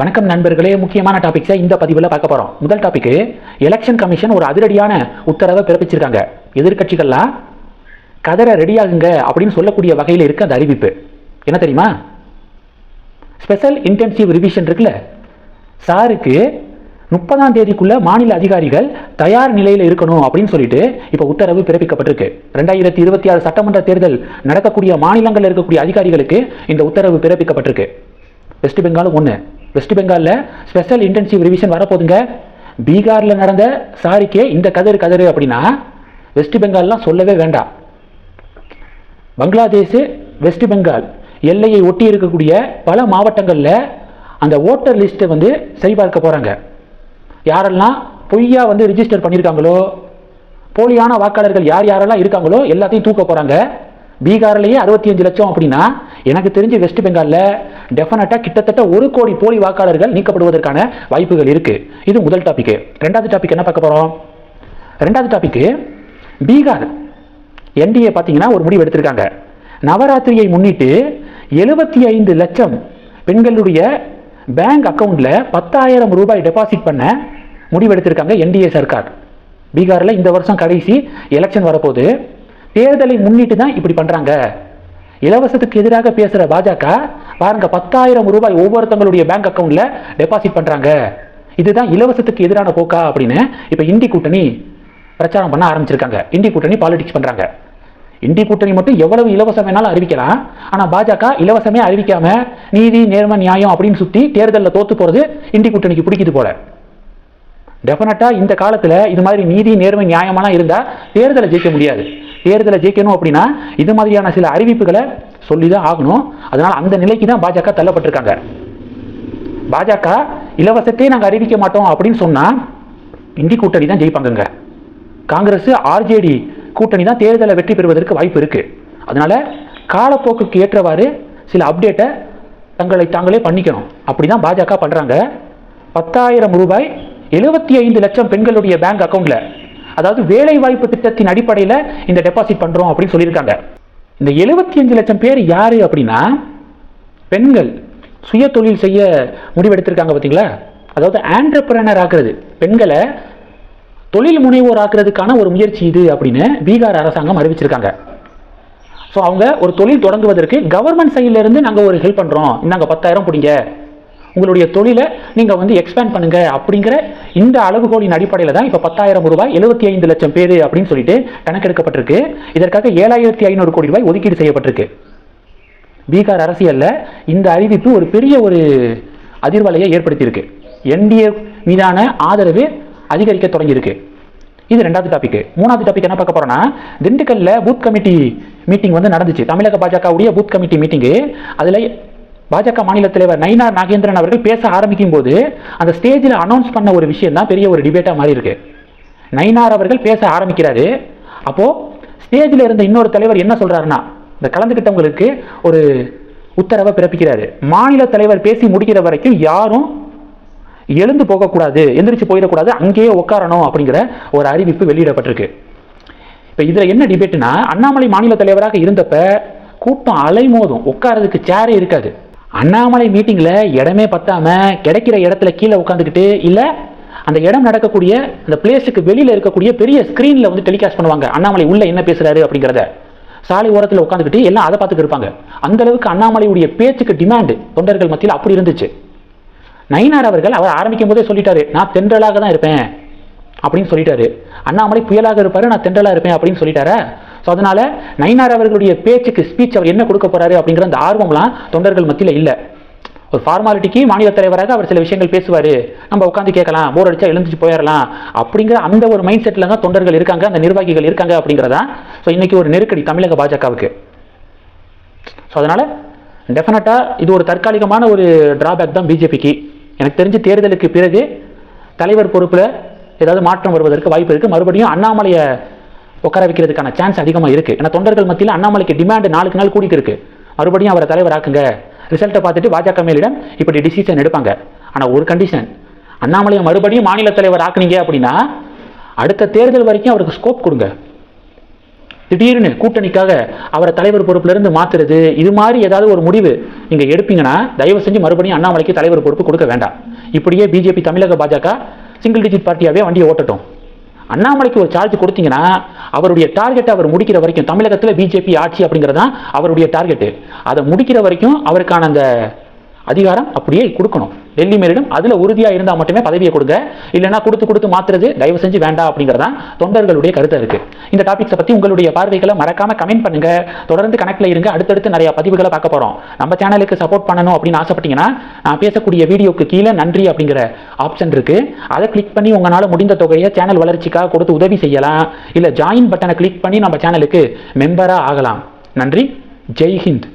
வணக்கம் நண்பர்களே. முக்கியமான டாபிக்ஸை இந்த பதிவில் பார்க்க போகிறோம் முதல் டாபிக் எலெக்ஷன் கமிஷன் ஒரு அதிரடியான உத்தரவை பிறப்பிச்சிருக்காங்க. எதிர்க்கட்சிகள்லாம் கதற ரெடியாகுங்க அப்படின்னு சொல்லக்கூடிய வகையில் இருக்க அந்த அறிவிப்பு. என்ன தெரியுமா? ஸ்பெஷல் இன்டென்சிவ் ரிவிஷன் இருக்குல்ல? சாருக்கு முப்பதாம் தேதிக்குள்ள மாநில அதிகாரிகள் தயார் நிலையில் இருக்கணும் அப்படின்னு சொல்லிட்டு இப்போ உத்தரவு பிறப்பிக்கப்பட்டிருக்கு. ரெண்டாயிரத்தி இருபத்தி ஆறு சட்டமன்ற தேர்தல் நடக்கக்கூடிய மாநிலங்களில் இருக்கக்கூடிய அதிகாரிகளுக்கு இந்த உத்தரவு பிறப்பிக்கப்பட்டிருக்கு. வெஸ்ட் பெங்காலும் ஒன்று வெஸ்ட் பெங்காலில் ஸ்பெஷல் இன்டென்சிவ் ரிவிஷன் வரப்போகுதுங்க பீகாரில் நடந்த சாரிக்கே இந்த கதறு கதறு அப்படின்னா வெஸ்ட் பெங்கால்லாம் சொல்லவே வேண்டாம் பங்களாதேஷ் வெஸ்ட் பெங்கால் எல்லையை ஒட்டி இருக்கக்கூடிய பல மாவட்டங்களில் அந்த ஓட்டர் லிஸ்ட்டை வந்து சரிபார்க்க போகிறாங்க யாரெல்லாம் பொய்யா வந்து ரிஜிஸ்டர் பண்ணியிருக்காங்களோ போலியான வாக்காளர்கள் யார் யாரெல்லாம் இருக்காங்களோ எல்லாத்தையும் தூக்க போகிறாங்க பீகார்லேயே அறுபத்தி அஞ்சு லட்சம் அப்படின்னா எனக்கு தெரிஞ்சு வெஸ்ட் பெங்காலில் டெஃபினட்டாக கிட்டத்தட்ட ஒரு கோடி போலி வாக்காளர்கள் நீக்கப்படுவதற்கான வாய்ப்புகள் இருக்குது இது முதல் டாபிக் ரெண்டாவது டாபிக் என்ன பார்க்க போகிறோம் ரெண்டாவது டாபிக்கு பீகார் என்டிஏ பார்த்தீங்கன்னா ஒரு முடிவு எடுத்திருக்காங்க. நவராத்திரியை முன்னிட்டு எழுபத்தி ஐந்து லட்சம் பெண்களுடைய பேங்க் அக்கௌண்ட்டில் பத்தாயிரம் ரூபாய் டெபாசிட் பண்ண முடிவெடுத்திருக்காங்க என்டிஏ சர்க்கார். பீகாரில் இந்த வருஷம் கடைசி எலெக்ஷன் வரப்போகுது. தேர்தலை முன்னிட்டு தான் இப்படி பண்றாங்க. இலவசத்துக்கு எதிராக பேசுற பாஜக பாருங்க பத்தாயிரம் ரூபாய் ஒவ்வொருத்தங்களுடைய பேங்க் அக்கௌண்ட்ல டெபாசிட் பண்றாங்க. இதுதான் இலவசத்துக்கு எதிரான போக்கா அப்படின்னு இப்ப இந்தி கூட்டணி பிரச்சாரம் பண்ண ஆரம்பிச்சிருக்காங்க. இந்தி கூட்டணி பாலிடிக்ஸ் பண்றாங்க. இந்தி கூட்டணி மட்டும் எவ்வளவு இலவசம் வேணாலும் அறிவிக்கலாம். ஆனா பாஜக இலவசமே அறிவிக்காம நீதி நேர்மை நியாயம் அப்படின்னு சுத்தி தேர்தலில் தோத்து போறது இந்தி கூட்டணிக்கு பிடிக்குது போல. டெஃபினட்டா இந்த காலத்துல இது மாதிரி நீதி நேர்மை நியாயமெல்லாம் இருந்தா தேர்தலை ஜெயிக்க முடியாது. தேர்தலை ஜெயிக்கணும் அப்படின்னா இது மாதிரியான சில அறிவிப்புகளை சொல்லி தான் ஆகணும். அதனால் அந்த நிலைக்கு தான் பாஜக தள்ளப்பட்டிருக்காங்க. பாஜக இலவசத்தை நாங்கள் அறிவிக்க மாட்டோம் அப்படின்னு சொன்னால் இந்தி கூட்டணி தான் ஜெயிப்பாங்கங்க. காங்கிரஸ் ஆர்ஜேடி கூட்டணி தான் தேர்தலை வெற்றி பெறுவதற்கு வாய்ப்பு இருக்கு. அதனால காலப்போக்குக்கு ஏற்றவாறு சில அப்டேட்டை தங்களை தாங்களே பண்ணிக்கணும். அப்படிதான் பாஜக பண்ணுறாங்க பத்தாயிரம் ரூபாய் எழுபத்தி ஐந்து லட்சம் பெண்களுடைய பேங்க் அக்கௌண்ட்டில் அதாவது வேலை வாய்ப்பு திட்டத்தின் அடிப்படையில் இந்த டெபாசிட் பண்ணுறோம் அப்படின்னு சொல்லியிருக்காங்க. இந்த எழுபத்தி அஞ்சு லட்சம் பேர் யார் அப்படின்னா பெண்கள். சுய தொழில் செய்ய முடிவெடுத்திருக்காங்க பார்த்தீங்களா? அதாவது ஆண்டர்பிரனர் ஆக்குறது. பெண்களை தொழில் முனைவோர் ஆக்குறதுக்கான ஒரு முயற்சி இது அப்படின்னு பீகார் அரசாங்கம் அறிவிச்சிருக்காங்க. ஸோ அவங்க ஒரு தொழில் தொடங்குவதற்கு கவர்மெண்ட் சைட்ல இருந்து நாங்கள் ஒரு ஹெல்ப் பண்ணுறோம் இந்தாங்க பத்தாயிரம் பிடிங்க. உங்களுடைய தொழிலை நீங்கள் வந்து எக்ஸ்பேண்ட் பண்ணுங்க அப்படிங்கிற இந்த அளவுகோலின் அடிப்படையில் தான் இப்போ பத்தாயிரம் ரூபாய் எழுபத்தி ஐந்து லட்சம் பேர் அப்படின்னு சொல்லிட்டு கணக்கெடுக்கப்பட்டிருக்கு. இதற்காக ஏழாயிரத்தி ஐநூறு கோடி ரூபாய் ஒதுக்கீடு செய்யப்பட்டிருக்கு. பீகார் அரசியலில் இந்த அறிவிப்பு ஒரு பெரிய ஒரு அதிர்வலையை ஏற்படுத்தியிருக்கு. என்டிஏ மீதான ஆதரவு அதிகரிக்க தொடங்கியிருக்கு. இது ரெண்டாவது டாபிக் மூணாவது டாபிக் என்ன பார்க்க போறோம்னா திண்டுக்கல்ல பூத் கமிட்டி மீட்டிங் வந்து நடந்துச்சு. தமிழக பாஜகவுடைய பூத் கமிட்டி மீட்டிங்கு அதில் பாஜக மாநில தலைவர் நயினார் நாகேந்திரன் அவர்கள் பேச ஆரம்பிக்கும் போது அந்த ஸ்டேஜில் அனௌன்ஸ் பண்ண ஒரு விஷயம் தான் பெரிய ஒரு டிபேட்டாக மாறி இருக்கு. நயினார் அவர்கள் பேச ஆரம்பிக்கிறாரு. அப்போது ஸ்டேஜில் இருந்த இன்னொரு தலைவர் என்ன சொல்கிறாருன்னா இந்த கலந்துக்கிட்டவங்களுக்கு ஒரு உத்தரவை பிறப்பிக்கிறாரு. மாநில தலைவர் பேசி முடிக்கிற வரைக்கும் யாரும் எழுந்து போகக்கூடாது எந்திரிச்சு போயிடக்கூடாது அங்கேயே உட்காரணும் அப்படிங்கிற ஒரு அறிவிப்பு வெளியிடப்பட்டிருக்கு. இப்போ இதில் என்ன டிபேட்னா அண்ணாமலை மாநில தலைவராக இருந்தப்ப கூட்டம் அலைமோதும் உட்காரதுக்கு சேரே இருக்காது. அண்ணாமலை மீட்டிங்கில் இடமே பத்தாம கிடைக்கிற இடத்துல கீழே உட்காந்துக்கிட்டு இல்லை அந்த இடம் நடக்கக்கூடிய அந்த பிளேஸுக்கு வெளியில் இருக்கக்கூடிய பெரிய ஸ்க்ரீனில் வந்து டெலிகாஸ்ட் பண்ணுவாங்க. அண்ணாமலை உள்ள என்ன பேசுறாரு அப்படிங்கிறத. சாலை ஓரத்தில் உட்காந்துக்கிட்டு எல்லாம் அதை பார்த்துட்டு இருப்பாங்க. அந்த அளவுக்கு அண்ணாமலையுடைய பேச்சுக்கு டிமாண்டு தொண்டர்கள் மத்தியில் அப்படி இருந்துச்சு. நயினார் அவர்கள் அவர் ஆரம்பிக்கும் போதே சொல்லிட்டாரு நான் தென்றலாக தான் இருப்பேன் அப்படின்னு சொல்லிட்டாரு. அண்ணாமலை புயலாக இருப்பாரு நான் தென்றலாக இருப்பேன் அப்படின்னு சொல்லிட்டாரா? ஸோ அதனால் நயினார் அவர்களுடைய பேச்சுக்கு ஸ்பீச் அவர் என்ன கொடுக்க போகிறாரு அப்படிங்கிற அந்த ஆர்வம்லாம் தொண்டர்கள் மத்தியில் இல்லை. ஒரு ஃபார்மாலிட்டிக்கு மாநில தலைவராக அவர் சில விஷயங்கள் பேசுவார். நம்ம உட்காந்து கேட்கலாம் போர் அடிச்சா எழுந்துச்சு போயிடலாம் அப்படிங்கிற அந்த ஒரு மைண்ட் செட்டில் தான் தொண்டர்கள் இருக்காங்க அந்த நிர்வாகிகள் இருக்காங்க அப்படிங்கிறதா? ஸோ இன்றைக்கி ஒரு நெருக்கடி தமிழக பாஜகவுக்கு. ஸோ அதனால் டெஃபினட்டாக இது ஒரு தற்காலிகமான ஒரு டிராபேக் தான் பிஜேபிக்கு எனக்கு தெரிஞ்சு தேர்தலுக்கு பிறகு தலைவர் பொறுப்பில் ஏதாவது மாற்றம் வருவதற்கு வாய்ப்பு இருக்குது மறுபடியும் அண்ணாமலையை உட்கார வைக்கிறதுக்கான சான்ஸ் அதிகமாக இருக்குது ஏன்னா தொண்டர்கள் மத்தியில் அண்ணாமலைக்கு டிமாண்டு நாளுக்கு நாள் கூடிட்டு இருக்கு. மறுபடியும் அவரை தலைவராக்குங்க ரிசல்ட்டை பார்த்துட்டு பாஜக மேலிடம் இப்படி டிசிஷன் எடுப்பாங்க. ஆனால் ஒரு கண்டிஷன் அண்ணாமலையை மறுபடியும் மாநில தலைவர் ஆக்குனீங்க அப்படின்னா அடுத்த தேர்தல் வரைக்கும் அவருக்கு ஸ்கோப் கொடுங்க. திடீர்னு கூட்டணிக்காக அவரை தலைவர் பொறுப்புலேருந்து மாற்றுறது இது மாதிரி ஏதாவது ஒரு முடிவு நீங்கள் எடுப்பீங்கன்னா தயவு செஞ்சு மறுபடியும் அண்ணாமலைக்கு தலைவர் பொறுப்பு கொடுக்க வேண்டாம். இப்படியே பிஜேபி தமிழக பாஜக சிங்கிள் டிஜிட் பார்ட்டியாகவே வண்டியை ஓட்டட்டும். அண்ணாமலைக்கு ஒரு சார்ஜ் கொடுத்தீங்கன்னா அவருடைய டார்கெட்டை அவர் முடிக்கிற வரைக்கும் தமிழகத்தில் பிஜேபி ஆட்சி அப்படிங்கிறது தான் அவருடைய டார்கெட்டு அதை முடிக்கிற வரைக்கும் அவருக்கான அந்த அதிகாரம் அப்படியே கொடுக்கணும். டெல்லி மேலிடம் அதில் உறுதியாக இருந்தால் மட்டுமே பதவியை கொடுங்க. இல்லைன்னா கொடுத்து கொடுத்து மாத்துறது தயவு செஞ்சு வேண்டாம் அப்படிங்கிறதான் தொண்டர்களுடைய கருத்து இருக்கு. இந்த டாபிக்ஸை பற்றி உங்களுடைய பார்வைகளை மறக்காம கமெண்ட் பண்ணுங்க. தொடர்ந்து கணக்கில் இருங்க. அடுத்தடுத்து நிறைய பதிவுகளை பார்க்க போகிறோம் நம்ம சேனலுக்கு சப்போர்ட் பண்ணணும் அப்படின்னு ஆசைப்பட்டீங்கன்னா நான் பேசக்கூடிய வீடியோக்கு கீழே நன்றி அப்படிங்கிற ஆப்ஷன் இருக்கு. அதை கிளிக் பண்ணி உங்களால் முடிந்த தொகையை சேனல் வளர்ச்சிக்காக கொடுத்து உதவி செய்யலாம். இல்லை ஜாயின் பட்டனை கிளிக் பண்ணி நம்ம சேனலுக்கு மெம்பராக ஆகலாம். நன்றி. ஜெய் ஹிந்த்.